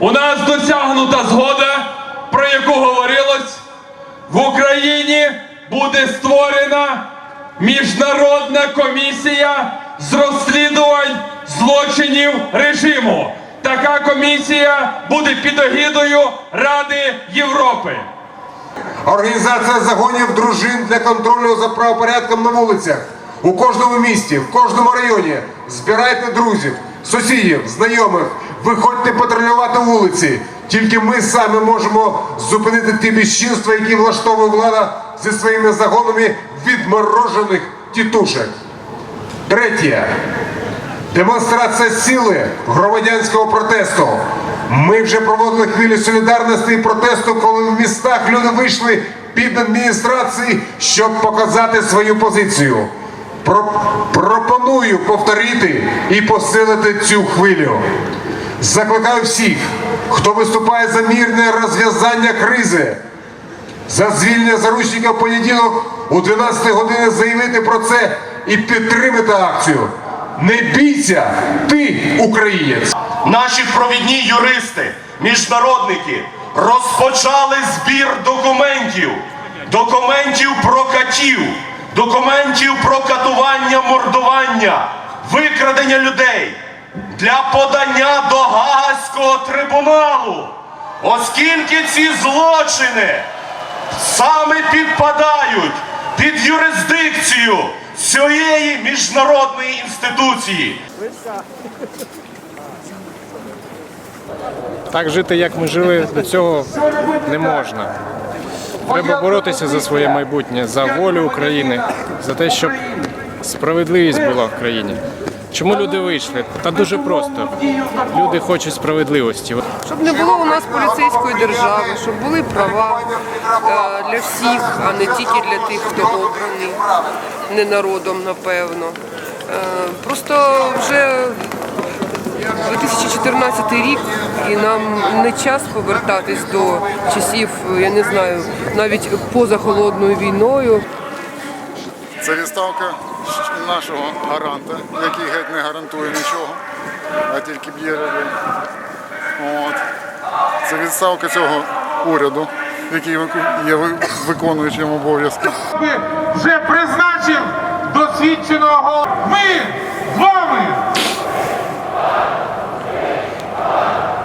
У нас досягнута згода, про яку говорилось. В Україні буде створена міжнародна комісія з розслідувань злочинів режиму. Така комісія буде під огідою Ради Європи. Організація загонів дружин для контролю за правопорядком на вулицях. У кожному місті, в кожному районі збирайте друзів, сусідів, знайомих, виходьте патрулювати вулиці. Тільки ми самі можемо зупинити ті безчинства, які влаштовує влада зі своїми загонами відморожених тітушек. Третє. Демонстрація сили громадянського протесту. Ми вже проводили хвилю солідарності і протесту, коли в містах люди вийшли під адміністрації, щоб показати свою позицію. Про- пропоную повторити і посилити цю хвилю. Закликаю всіх, хто виступає за мирне розв'язання кризи, за звільнення заручників понеділок у 12 годині заявити про це і підтримати акцію. Не бійся, ти українець. Наші провідні юристи, міжнародники розпочали збір документів, документів про катів, документів про катування, мордування, викрадення людей для подання до Гаазького трибуналу, оскільки ці злочини саме підпадають під юрисдикцію цієї міжнародної інституції. Так жити, як ми жили до цього, не можна. Треба боротися за своє майбутнє, за волю України, за те, щоб справедливість була в країні. Чому люди вийшли? Та дуже просто. Люди хочуть справедливості. Щоб не було у нас поліцейської держави, щоб були права е, для всіх, а не тільки для тих, хто обраний, не народом, напевно. Е, Просто вже 2014 рік, і нам не час повертатись до часів, я не знаю, навіть поза холодною війною. Це відставка нашого гаранта, який геть не гарантує нічого, а тільки б'є людей. От. Це відставка цього уряду, який є виконуючим обов'язки. вже призначив досвідченого. Ми